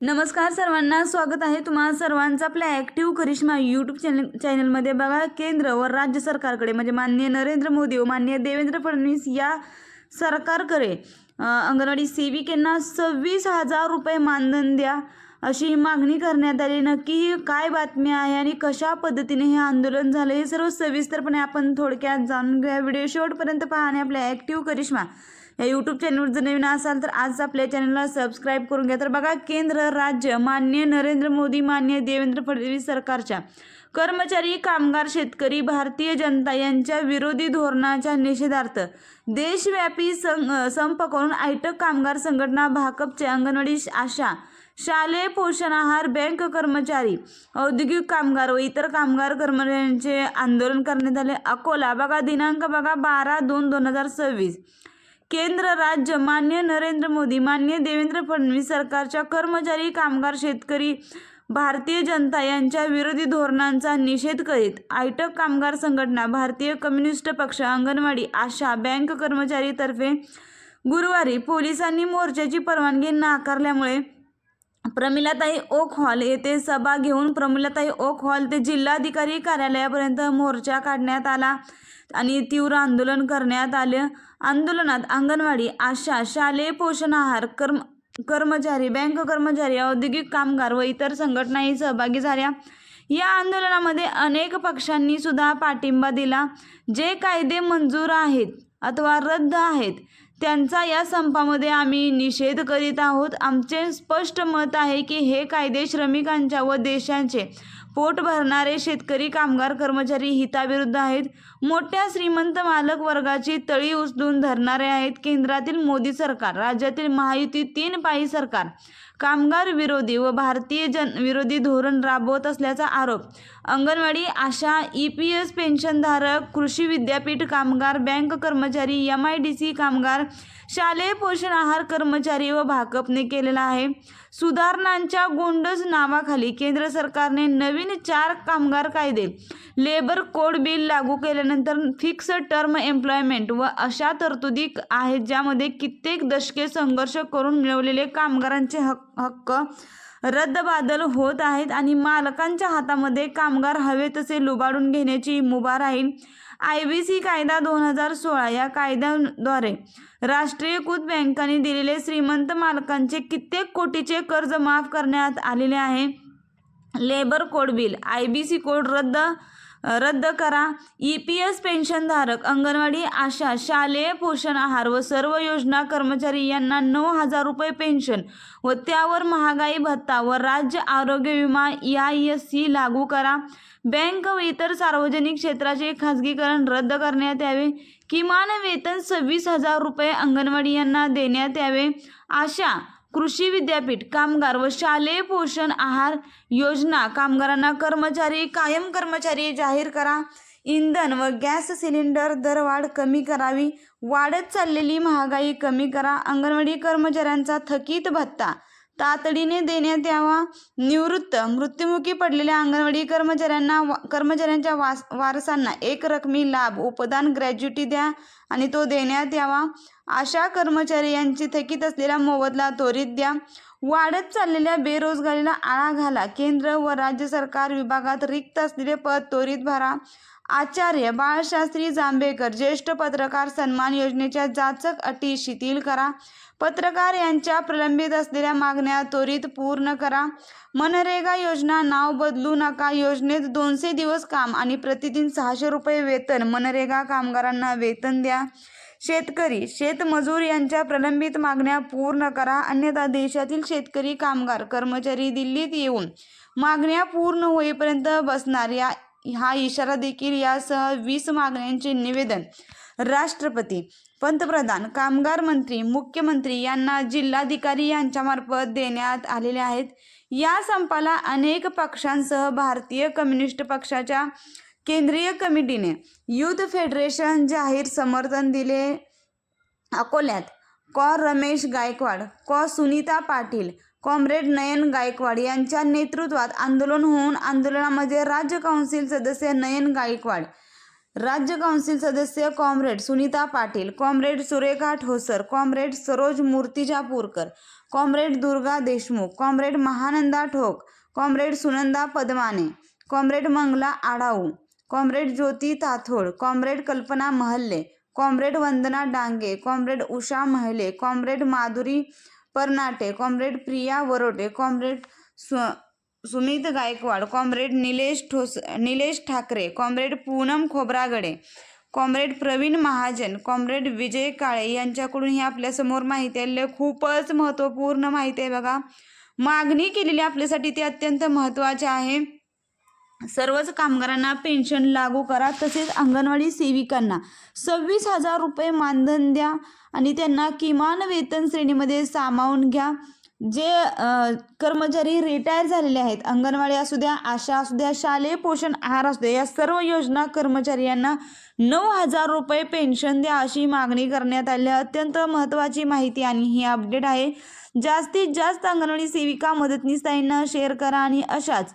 नमस्कार सर्वांना स्वागत आहे तुम्हाला सर्वांचा आपल्या ॲक्टिव्ह करिश्मा यूट्यूब चॅनल चॅनलमध्ये बघा केंद्र व राज्य सरकारकडे म्हणजे माननीय नरेंद्र मोदी व माननीय देवेंद्र फडणवीस या सरकारकडे अंगणवाडी सेविकेंना सव्वीस हजार रुपये मानधन द्या. अशी मागणी करण्यात आली नक्की ही काय बातमी आहे आणि कशा पद्धतीने हे आंदोलन झालं हे सर्व सविस्तरपणे आपण थोडक्यात जाणून घेऊया. व्हिडिओ शेवटपर्यंत पाहणे आणि आपल्या ॲक्टिव्ह करिश्मा या यूट्यूब चॅनलवर जर नवीन असाल तर आज आपल्या चॅनलला सबस्क्राईब करून घ्या. तर बघा केंद्र राज्य मान्य नरेंद्र मोदी मान्य देवेंद्र फडणवीस सरकारच्या कर्मचारी कामगार शेतकरी भारतीय जनता यांच्या विरोधी धोरणाच्या निषेधार्थ देशव्यापी सं संप करून आयटक कामगार संघटना भाकपचे अंगणवाडी आशा शालेय पोषण आहार बँक कर्मचारी औद्योगिक कामगार व इतर कामगार कर्मचाऱ्यांचे आंदोलन करण्यात आले. अकोला बघा दिनांक बघा बारा दोन दोन हजार सव्वीस. केंद्र राज्य मान्य नरेंद्र मोदी मान्य देवेंद्र फडणवीस सरकारच्या कर्मचारी कामगार शेतकरी भारतीय जनता यांच्या विरोधी धोरणांचा निषेध करीत आयटक कामगार संघटना भारतीय कम्युनिस्ट पक्ष अंगणवाडी आशा बँक कर्मचारीतर्फे गुरुवारी पोलिसांनी मोर्चाची परवानगी नाकारल्यामुळे प्रमिलाताई ओक हॉल येथे सभा घेऊन प्रमिलाताई ओक हॉल ते जिल्हाधिकारी कार्यालयापर्यंत मोर्चा काढण्यात आला आणि तीव्र आंदोलन करण्यात आले. आंदोलनात अंगणवाडी आशा शालेय पोषण आहार कर्म कर्मचारी बँक कर्मचारी औद्योगिक कामगार व इतर संघटनाही सहभागी झाल्या. या आंदोलनामध्ये अनेक पक्षांनी सुद्धा पाठिंबा दिला. जे कायदे मंजूर आहेत अथवा रद्द आहेत त्यांचा या संपामध्ये आम्ही निषेध करीत आहोत. आमचे स्पष्ट मत आहे की हे कायदे श्रमिकांच्या व देशांचे पोट भरणारे शेतकरी कामगार कर्मचारी हिताविरुद्ध आहेत. मोठ्या श्रीमंत मालक वर्गाची तळी उचलून धरणारे आहेत केंद्रातील मोदी सरकार राज्यातील महायुती तीन पायी सरकार. कामगार विरोधी व भारतीय जन विरोधी धोरण राबवत असल्याचा आरोप. Anganwadi ASHA E P S पेन्शनधारक कृषी विद्यापीठ कामगार बँक कर्मचारी एम आय डी सी कामगार शालेय पोषण आहार कर्मचारी व भाकपने केलेला आहे. सुधारणांच्या गोंडस नावाखाली केंद्र सरकारने नवीन चार कामगार कायदे लेबर कोड बिल लागू केल्यानंतर फिक्स टर्म एम्प्लॉयमेंट व अशा तरतुदी आहेत ज्यामध्ये कित्येक दशके संघर्ष करून मिळवलेले कामगारांचे हक हक्क रद्दबादल होत आहेत आणि मालकांच्या हातामध्ये कामगार हवे तसे लुबाडून घेण्याची मुभा राहील. आय बी सी कायदा दोन हजार सोळा या कायद्याद्वारे राष्ट्रीयकृत बँकांनी दिलेले श्रीमंत मालकांचे कित्येक कोटीचे कर्ज माफ करण्यात आलेले आहे. Labour code bill I B C code रद्द रद्द करा. ई पी एस पेन्शनधारक अंगणवाडी आशा शालेय पोषण आहार व सर्व योजना कर्मचारी यांना नऊ हजार रुपये पेन्शन व त्यावर महागाई भत्ता व राज्य आरोग्य विमा या एस सी लागू करा. बँक व इतर सार्वजनिक क्षेत्राचे खाजगीकरण रद्द करण्यात यावे. किमान वेतन सव्वीस हजार रुपये अंगणवाडी यांना देण्यात यावे. आशा कृषी विद्यापीठ कामगार व शालेय पोषण आहार योजना कामगारांना कर्मचारी कायम कर्मचारी जाहीर करा. इंधन व गॅस सिलेंडर दरवाढ कमी करावी. वाढत चाललेली महागाई कमी करा. अंगणवाडी कर्मचाऱ्यांचा थकीत भत्ता. तातडीने देण्यात यावा. निवृत्त मृत्युमुखी पडलेल्या अंगणवाडी कर्मचाऱ्यांना वा- कर्मचाऱ्यांच्या वास वारसांना एक रकमी लाभ. उपदान ग्रॅज्युटी द्या आणि तो देण्यात यावा. आशा कर्मचारी यांची थकीत असलेला मोबदला त्वरित द्या. वाढत चाललेल्या बेरोजगारीला आळा घाला. केंद्र व राज्य सरकार विभागात रिक्त असलेले पद त्वरित भरा. आचार्य बाळशास्त्री जांभेकर ज्येष्ठ पत्रकार सन्मान योजनेच्या जाचक अटी शिथिल करा. पत्रकार यांच्या प्रलंबित असलेल्या मागण्या त्वरित पूर्ण करा. मनरेगा योजना नाव बदलू नका. योजनेत दोनशे दिवस काम आणि प्रतिदिन सहाशे रुपये वेतन. मनरेगा कामगारांना वेतन द्या. शेतकरी शेतमजूर यांच्या प्रलंबित मागण्या पूर्ण करा. अन्यथा देशातील शेतकरी कामगार कर्मचारी दिल्लीत येऊन मागण्या पूर्ण होईपर्यंत बसणार. या हा इशारा देखील यासह वीस मागण्यांचे निवेदन राष्ट्रपती पंतप्रधान कामगार मंत्री मुख्यमंत्री यांना जिल्हाधिकारी यांच्यामार्फत देण्यात आलेले आहेत. या संपाला अनेक पक्षांसह भारतीय कम्युनिस्ट पक्षाच्या केंद्रीय कमिटीने युथ फेडरेशन जाहीर समर्थन दिले. अकोल्यात कॉ. रमेश गायकवाड कॉ. सुनीता पाटील कॉम्रेड नयन गायकवाड यांच्या नेतृत्वात आंदोलन होऊन आंदोलनामध्ये राज्य काउन्सिल सदस्य नयन गायकवाड राज्य काउन्सिल सदस्य comrade Sunita Patil comrade Surekha Thosar comrade Saroj Murtijapurkar comrade Durga Deshmukh comrade Mahananda Thok comrade Sunanda Padmane comrade Mangala Adhau comrade Jyoti Tathod comrade Kalpana Mahalle comrade Vandana Dange comrade Usha Mahale comrade Madhuri Parnate comrade Priya Varote comrade सु Sumit Gaikwad comrade Nilesh ठोस Nilesh Thakre comrade Poonam Khobragade comrade Pravin Mahajan comrade Vijay Kale यांच्याकडून ही आपल्यासमोर माहिती आलेली खूपच महत्त्वपूर्ण माहिती आहे बघा. मागणी केलेली आपल्यासाठी ती अत्यंत महत्त्वाची आहे. सर्वच कामगारांना पेन्शन लागू करा तसेच अंगणवाडी सेविकांना सव्वीस हजार रुपये मानधन द्या आणि त्यांना किमान वेतन श्रेणीमध्ये सामावून घ्या. जे कर्मचारी रिटायर झालेले आहेत अंगणवाडी असू द्या आशा असू द्या शालेय पोषण आहार असू द्या या सर्व योजना कर्मचारी यांना नऊ हजार रुपये पेन्शन द्या अशी मागणी करण्यात आली. अत्यंत महत्त्वाची माहिती आणि ही अपडेट आहे. जास्तीत जास्त अंगणवाडी सेविका मदतनीस ताईंना शेअर करा आणि अशाच